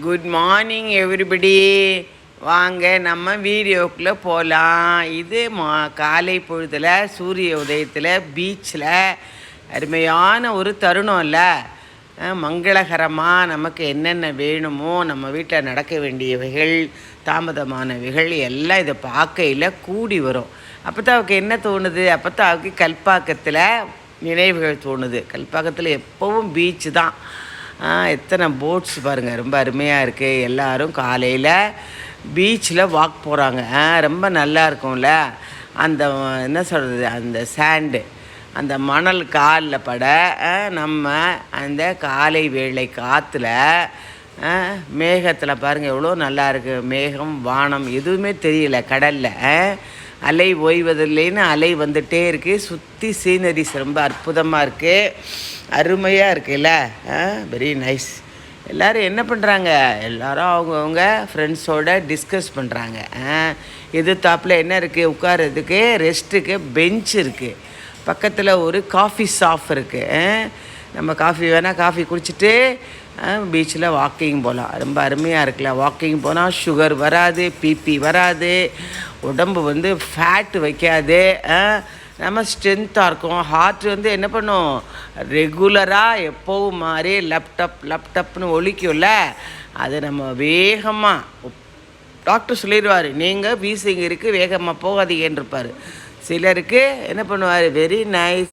Good morning everybody வாங்க நம்ம வீடியோக்குள்ளே போகலாம் இது மா காலை பொழுதில் சூரிய உதயத்தில் பீச்சில் அருமையான ஒரு தருணம் இல்லை. மங்களகரமாக நமக்கு என்னென்ன வேணுமோ நம்ம வீட்டில் நடக்க வேண்டியவைகள் தாமதமானவைகள் எல்லாம் இதை பார்க்கையில் கூடி வரும். அப்போ தான் அவருக்கு என்ன தோணுது? அப்போ தான் அவருக்கு கல்பாக்கத்தில் நினைவுகள் தோணுது. கல்பாக்கத்தில் எப்போவும் பீச்சு தான். எத்தனை போட்ஸ் பாருங்கள் ரொம்ப அருமையாக இருக்குது எல்லோரும் காலையில் பீச்சில் வாக் போகிறாங்க ரொம்ப நல்லா இருக்கும்ல. அந்த என்ன சொல்கிறது அந்த சாண்டு அந்த மணல் காலில் பட ஆ, நம்ம அந்த காலை வேளை காற்றுல மேகத்தில் பாருங்கள் எவ்வளோ நல்லா இருக்குது மேகம் வானம் எதுவுமே தெரியல கடலில் அலை ஓய்வதில்லைன்னு அலை வந்துகிட்டே இருக்குது சுற்றி சீனரிஸ் ரொம்ப அற்புதமாக இருக்குது அருமையாக இருக்குல்ல வெரி நைஸ் எல்லோரும் என்ன பண்ணுறாங்க எல்லாரும் அவங்கவுங்க ஃப்ரெண்ட்ஸோட டிஸ்கஸ் பண்ணுறாங்க எதிர்த்தாப்பில் என்ன இருக்குது உட்கார்றதுக்கு ரெஸ்ட்டுக்கு பெஞ்ச் இருக்குது பக்கத்தில் ஒரு காஃபி ஷாப் இருக்குது நம்ம காஃபி வேணால் காஃபி குடிச்சிட்டு பீச்சில் வாக்கிங் போகலாம் ரொம்ப அருமையாக இருக்குல்ல வாக்கிங் போனால் சுகர் வராது பிபி வராது. உடம்பு வந்து ஃபேட் வைக்காது. நம்ம ஸ்ட்ரென்த்தாக இருக்கும். ஹார்ட் வந்து என்ன பண்ணும்? ரெகுலராக எப்போவும் மாதிரி லேப்டாப் லேப்டாப்னு ஒழிக்கும்ல. அது நம்ம வேகமாக டாக்டர் சொல்லிடுவார் நீங்கள் வீசிங் இருக்குது வேகமாக போகாதீங்கன்னு இருப்பார். சிலருக்கு என்ன பண்ணுவார்? Very nice